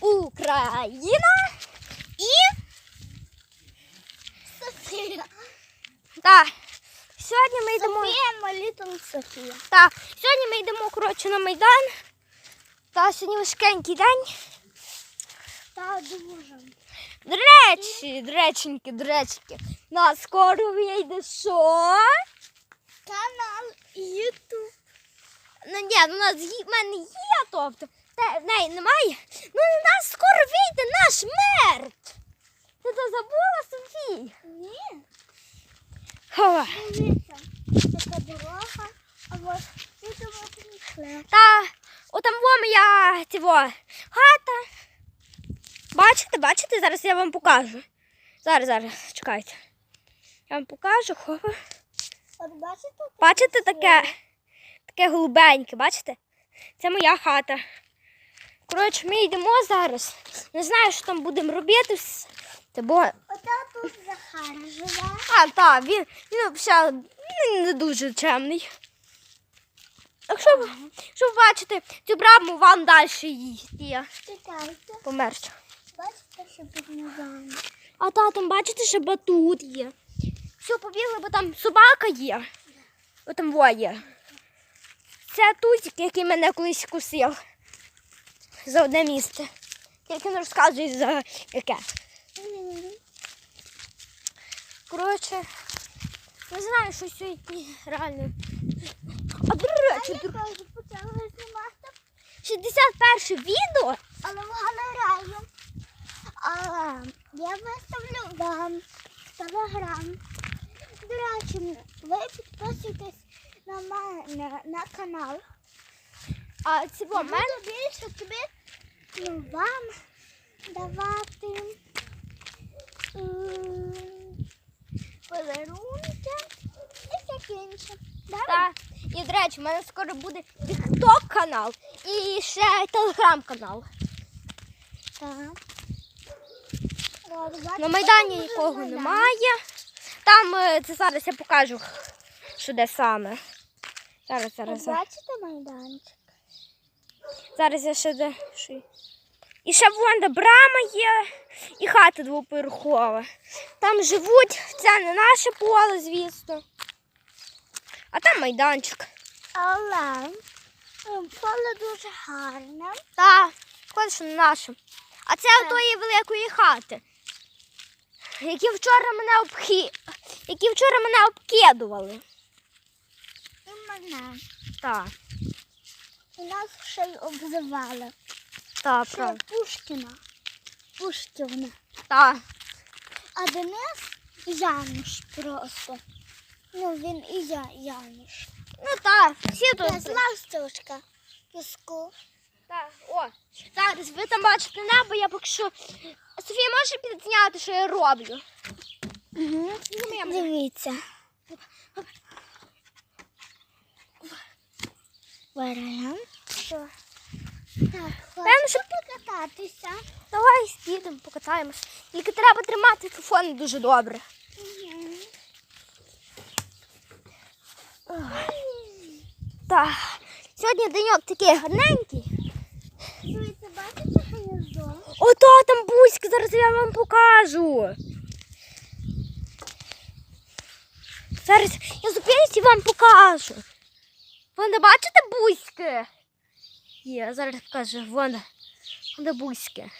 Україна і Софія. так. Сьогодні ми йдемо. Софія Софія. Так, сьогодні ми йдемо коротше на Майдан. Та сьогодні важкенький день. Та дуже. До речі, до реченьки, до реченьки. Нас скоро вийде що? Канал Ютуб. Ну ні, ну у нас в мене є, тобто. Та в неї немає. Ну у нас скоро вийде наш мерт. Ти це забула, Софій? Ні. Хова. Така дорога. А ось ми прийшли. Та отам во моя цього, хата. Бачите, бачите, зараз я вам покажу. Зараз, зараз, чекайте. Я вам покажу. Хопа. От бачите? Бачите таке, таке голубеньке, бачите? Це моя хата. Коротше, ми йдемо зараз. Не знаю, що там будемо робити. бо... Ота тут Захар живе. А, так, він, він взагалі не дуже чемний. Якщо, якщо ви бачите цю браму, вам далі їсти. Померч. Бачите, що під ногами. А та там бачите, що батут є. Все, побігли, бо там собака є. О, там во є. Це тузик, який мене колись кусив. За одне місце. Тільки не розказуй за яке. Коротше, не знаю, що сьогодні реально. А до речі, дру- теж почала знімати, 61 відео. але в галерею. Але я виставлю вам телеграм. До речі, ви підписуйтесь на мене на канал. А це во, мене. Більше тобі ну, вам давати подарунки і таке інше. Так. І, до речі, в мене скоро буде TikTok канал і ще телеграм-канал. Так. На Майдані нікого немає. Там е, це зараз я покажу, що де саме. Зараз. зараз. Бачите майданчик? Зараз я ще де. І ще вон де брама є, і хата двоповерхова. Там живуть, це не наше поле, звісно. А там майданчик. Але поле дуже гарне. Так, хоч що не наше. А це тої великої хати, які вчора мене обхи... які вчора мене обкидували. І мене. Так, І нас ще й обзивали. так, Ще правда. Пушкіна. Пушківна. Так. А Денис Януш просто. Ну, він і я Януш. Ну так, всі Це тут. ласточка піску. Так, о, зараз ви там бачите небо, я поки що. Софія, можеш підзняти, що я роблю? Угу. Дивіться. Беремо. Що? Так, Певно, що покататися? Давай підемо, покатаємось. Тільки треба тримати телефон дуже добре. Так. Сьогодні деньок такий гарненький. Дивіться, бачите гніздо? Ото там бузьки, зараз я вам покажу. Зараз я зупинюсь і вам покажу. Вон де бачите бузьки? Є, зараз покажу. Вон, вон бузьки.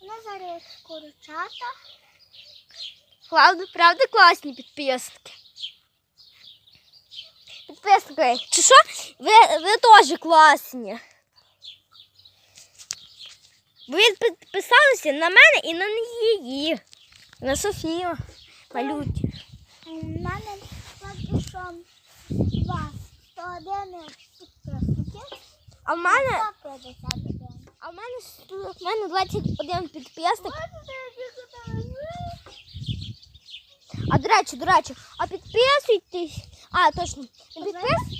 Вона зараз курчата. Правда, правда класні підписники. Підписники, чи що? Ви, ви теж класні. Ви підписалися на мене і на її. На Софію. Малюті. У мене поки що вас 101 підписники. А в мене, а в мене, в мене 21 підписник. А до речі, до речі, а підписуйтесь. А, точно. Не підписуйтесь.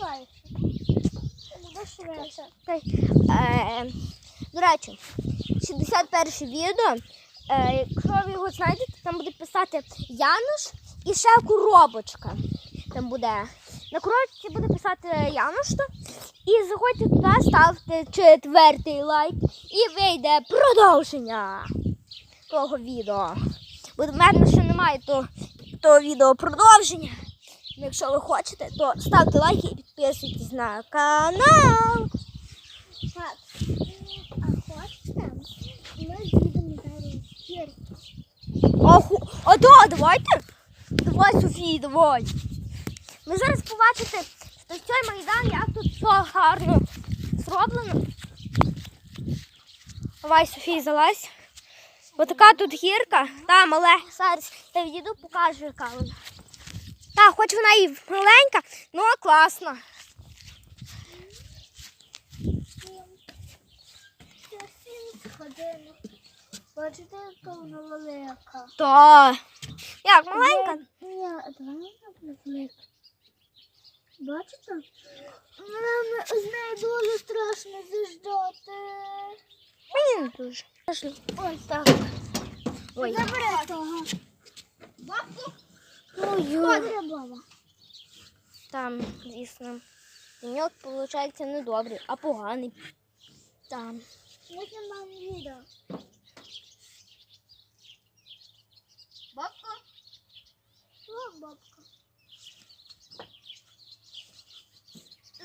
До речі, 61 відео. Е, якщо ви його знайдете, там буде писати Януш і ще коробочка. Там буде На коротці буде писати Янушто. І заходьте туди, ставте четвертий лайк і вийде продовження того відео. Бо в мене ще немає то, того відео продовження. Ну, Якщо ви хочете, то ставте лайки і підписуйтесь на канал. Так. А хочете? Ми їдемо зараз в А, да, давайте. Давай, Софія, давай. Ви зараз побачите, що цей майдан, як тут все гарно зроблено. Давай, Софія, залазь. Ось така тут гірка. Там, але зараз я відійду, покажу, яка вона. Так, хоч вона і маленька, але класна. Це сім годинок. Бачите, яка вона велика. Так. Як маленька? Ні, а вона велика. Бачите? Мене з нею дуже страшно зіждати. Мені не дуже. Ось так. Ой. Забери того. Ой, Добре, баба. Там, звісно, денек, виходить, не добрий, а поганий. Там. Ми знімаємо відео. Бабка? О, бабка.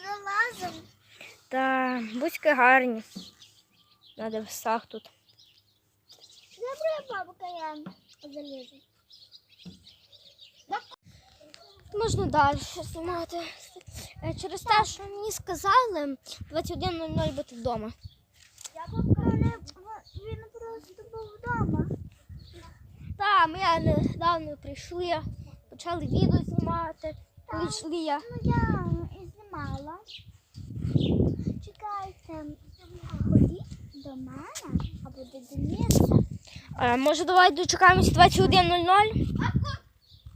Залазимо. Та будьки гарні. Надо в сах тут. Добре, бабка, я залізу. Можна далі знімати. Е, Через те, що мені сказали 21.00 бути вдома. Я бабка, не, він просто був вдома. Так, ми недавно прийшли, почали відео знімати. Прийшли я. Знімала. Чекайте, ходіть до мене або до Дениса. А, може, давай дочекаємося 21.00?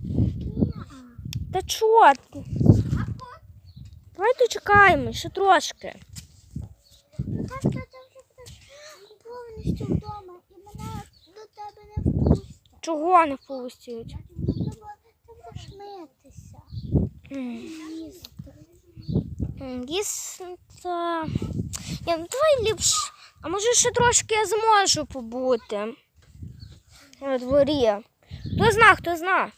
Ні. Та чорт. Давай дочекаємось, ще трошки. Так, що вже повністю вдома і мене до тебе не впустять. Чого не пустять? Треба, треба шмитися. Дійсно. ну давай ліпше. А може ще трошки я зможу побути на дворі. Хто зна, хто зна.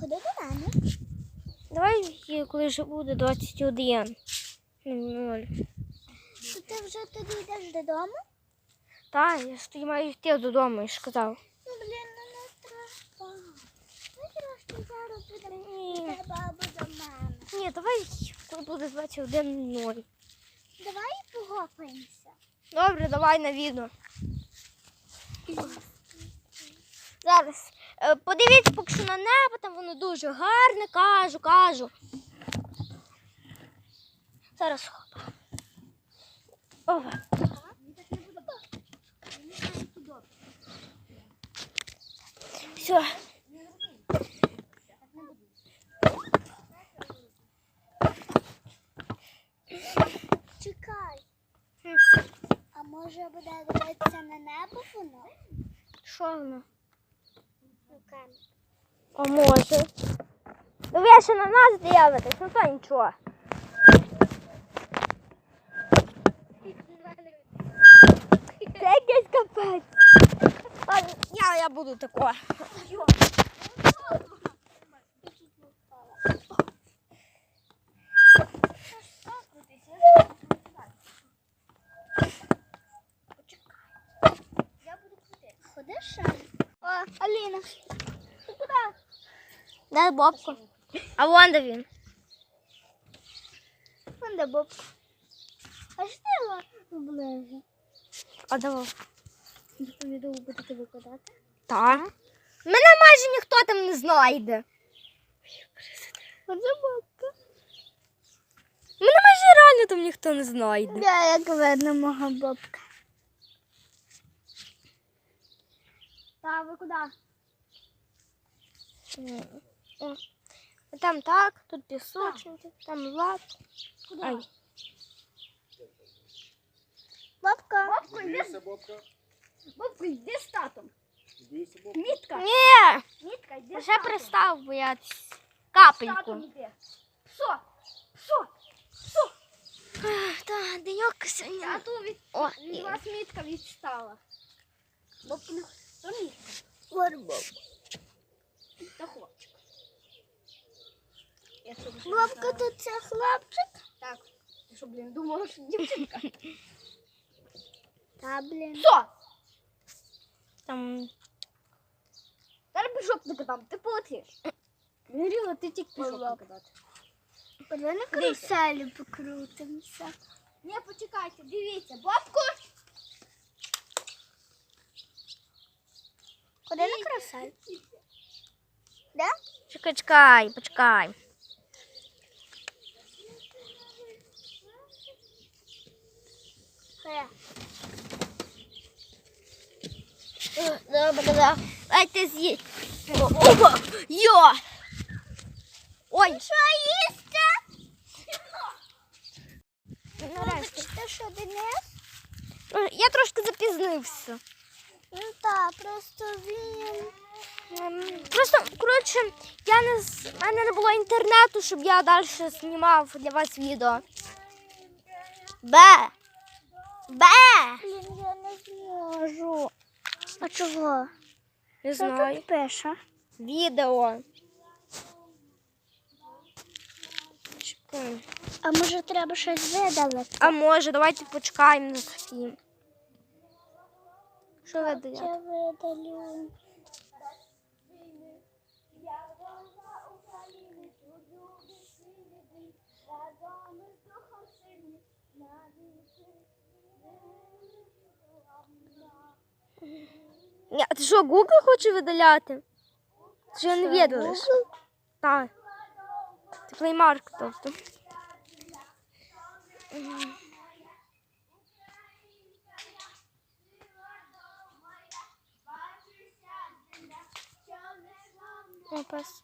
Ходи до мене. Давай, коли вже буде 21. 00. То ти вже тоді йдеш додому? Та, я ж тоді маю йти додому, я ж казав. Ну, блін, ну не треба. Ми трошки зараз будемо Ні. бабу до мене. Ні, давай, буде 21.00. Давай погопаємося. Добре, давай на відео. Зараз. е, Подивіться поки що на небо, там воно дуже гарне, кажу, кажу. Зараз. Ова. Все. Чекай. Хм. А може буде дивитися на небо воно? Що воно? Руками. А може. Ну ви ще на нас дивитесь, ну то нічого. Це якийсь капець. Ладно, я, я буду такого. Аліна. Ти куди? Де Бобко? А вон де він. Вон де бабка. А що ближе? А давай. Відео будете викладати? Так. Мене майже ніхто там не знайде. Оце бабка. Мене майже реально там ніхто не знайде. Я як видно мого бабка. Та ви куди? О. Там так, тут пісочниця, там лад. Куди? Ай. Бабка. Дивися, Бобка. Бабка, йди з татом. Боюся собак. Мітка. Ні. Мітка, йди. Вже перестав боятись. Капельку. Що? Що? Що? Так, деньок сьогодні. А то від, О, від вас мітка відстала. Бо не то мітка. Горбок. Та хлопчик. Я що, вже Бабка, знала. тут це хлопчик? Так. Ти що, блін, думала, що дівчинка? Та, блін. Що? Там. Зараз бішок накидам, ти полетиш. Міріла, ти тільки пішов Бабак. накидати. Давай на каруселі покрутимося. Не, почекайте, дивіться, бабку. Куди на карусель? Де? Чекай, чекай, почекай. Де? Добре, добре. Дайте з'їсть. Опа! Йо! Ой! Що їсти? Нарешті. Вибачте, що Денис? Я трошки запізнився. Ну так, просто він. Ем, Просто, коротше, я не в мене не було інтернету, щоб я далі знімав для вас відео. Бе! Бе! Блін, я не зможу. А чого? Не Що знаю. тут пише? Відео. Чекай. А може треба щось видалити? А може, давайте почекаємо на. Що ви? Я видалю. Ні, а ти що, Google хоче видаляти? Ти що не відалиш? Так. Це плеймарк, тобто. Мгм. О, пес.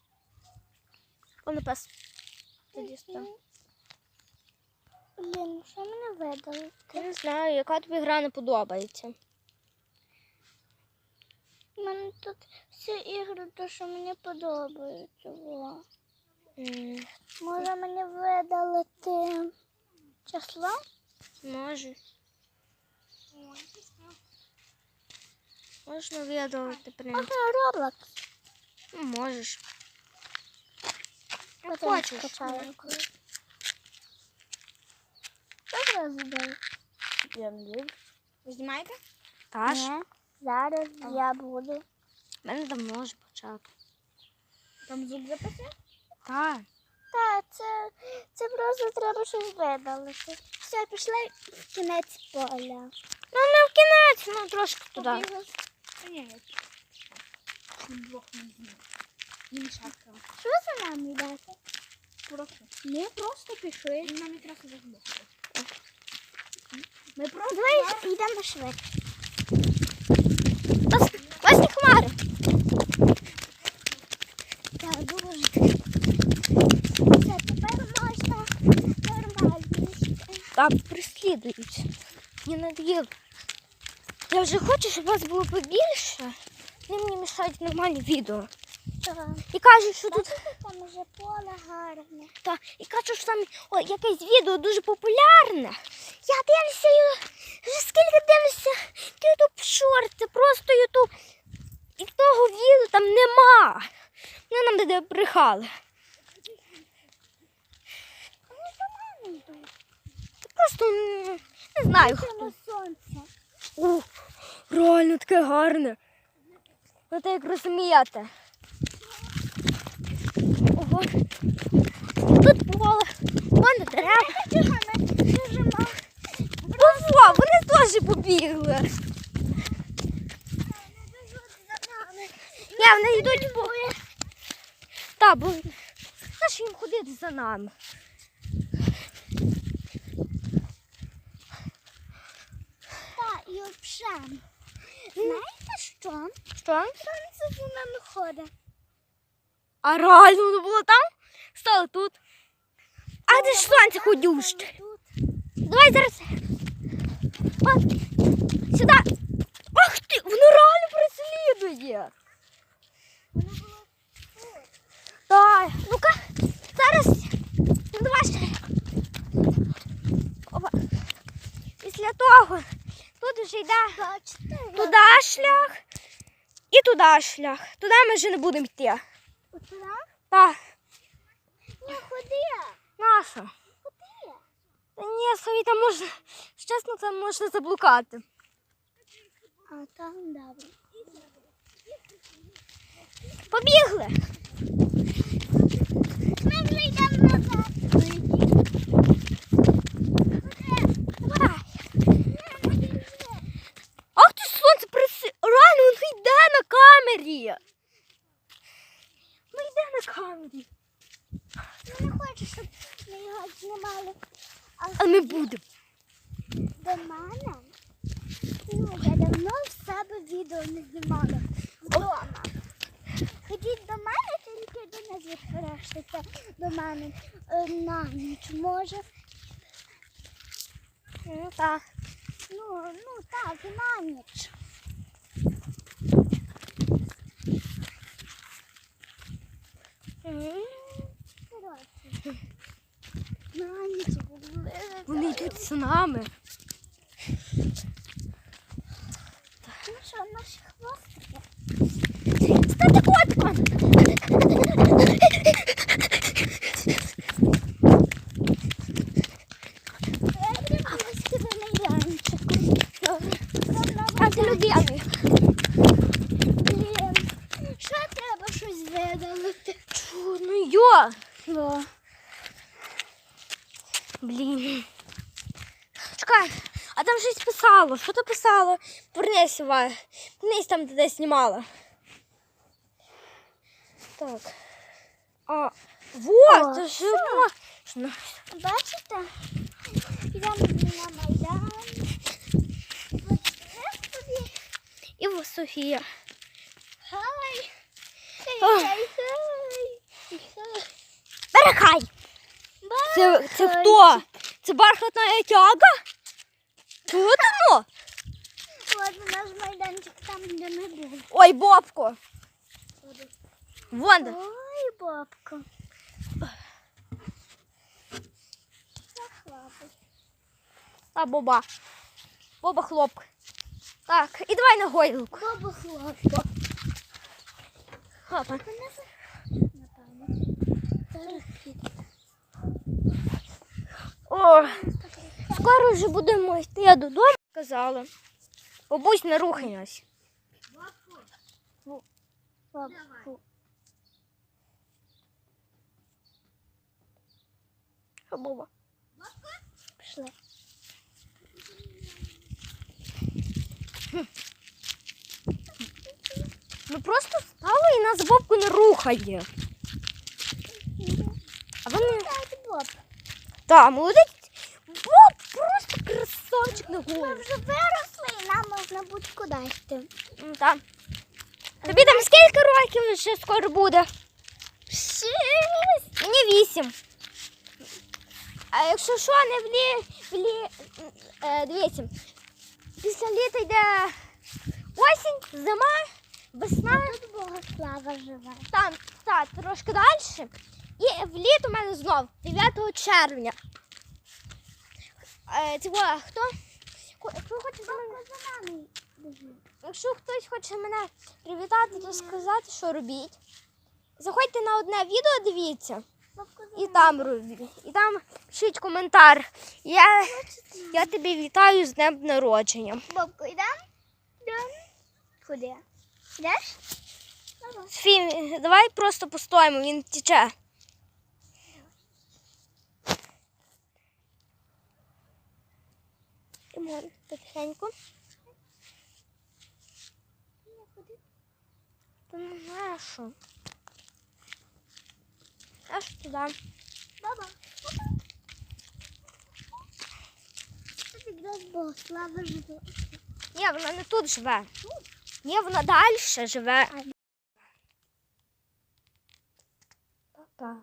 О, не пес. Тоді? Блін, що мене видали? Я не знаю, яка тобі гра не подобається. У мене тут всі ігри, то, що мені. Во. М, Може мені видалити число? Може. Можна видалити принт. Ага, Роблокс. Ну, можеш. Як Потім хочеш. скачаю. Що зараз видали? Ви знімаєте? Таш. Ні, зараз я буду. У мене давно вже почати. Там звук записує? Так. Так, це, це просто треба щось видалити. Все, пішли в кінець поля. Ну не в кінець, ну трошки туди. Ні, Що ви за нами йдете? Ми просто пішли. Нам якраз заглохли. Ми просто Давай йдемо швидше. Власні хмари. Так, дуже. Все, тепер можна нормально. Так, прислідують. Мені надоїло. Я вже хочу, щоб вас було побільше. Вони мені мішають нормальні відео. Так. І кажуть, що тут там уже поле гарне. Та, і кажуть, що там о, якесь відео дуже популярне. Я дивлюся вже скільки дивлюся ютуб шорти, просто ютуб. І того відео там нема. Вони нам де брехали. Просто не знаю. хто. О, реально таке гарне. Ви так як розумієте. Ого. Тут поле, вон дерева. Ого, вони теж побігли. Ні, вони йдуть по. Так, бо знаєш їм ходити за нами. Так, і взагалі. Що? Що? Сонце за нами ходить. А реально воно було там? Стало тут. А де ж сонце ходюще? Давай зараз. От, сюди. Ах ти, воно реально преслідує. є. Вона тут. Так, ну-ка, зараз. Ну, давай ще. Опа. Після того тут вже йде туди шлях туди шлях. Туди ми вже не будемо йти. Туди? Так, Ні, ходи. наша. Ходи. Та ні, собі там можна, чесно, там можна заблукати. А там добре. Побігли. Ми вже йдемо назад. Давай. Ах ти сонце приси. Реально, воно йде на камері. Ну йде на камері. Я не хочу, щоб ми його знімали. Але ми будемо. До мене. Ну, я давно в себе відео не знімала вдома. Ходіть до мене, тільки до нас відпишете до мене е, на ніч. Може, Ну, так. ну, ну так, на ніч. На ніч. Вони йдуть з нами. Ну що, наші хвостики? Стати котиком. Я прямо близько до майданчику. А ти любимий. Блін, що треба щось видалити? Чу, ну йо. Ну, Блін. Чекай, а там щось писало. Що то писало? Вернись, Ва. Вернись там, де знімала. Так. А, вот, О, це ж бачите? Йдемо на майдан. І Софія. хай. Хай, хай, хай. Хай. Перехай. Це, це хто? Це бархатна тяга? Чого воно? От наш майданчик там, де ми були. Ой, Бобко. Вон. Ой, бабка. Та Боба. Боба хлопка. Так, і давай на гойдалку. Баба хлопка. Хопа. Вона за- Напевно. Зараз піде. О, скоро вже будемо йти я додому, казала. Бабусь, не рухай нас. Бабку. Що, Боба? Пішли. Ми просто стали і нас бабку не рухає. Боб. Так, молодець. Боб просто красавчик на Ми вже виросли і нам можна будь-куди йти. Так. Тобі там скільки років ще скоро буде? Шість. Мені вісім. А якщо що, не в лі... Е, дивіться. Після літа йде осінь, зима, весна. Тут Богослава живе. Там, так, трошки далі. І в літо у мене знов 9 червня. Е, цього, хто? Хто хоче мене? Бабка за нами біжить. Якщо хтось хоче мене привітати, то сказати, що робіть. Заходьте на одне відео, дивіться, і там робіть. І там пишіть коментар. Я, я тебе вітаю з днем народження. Бабко, йдемо? Куди? Йдеш? Давай просто постоїмо, він тече. Чому потихеньку. Та ну не знаю, що. Аж туди. Баба. Бог, слава живе. Ні, вона не тут живе. Ні, вона далі живе. Пока.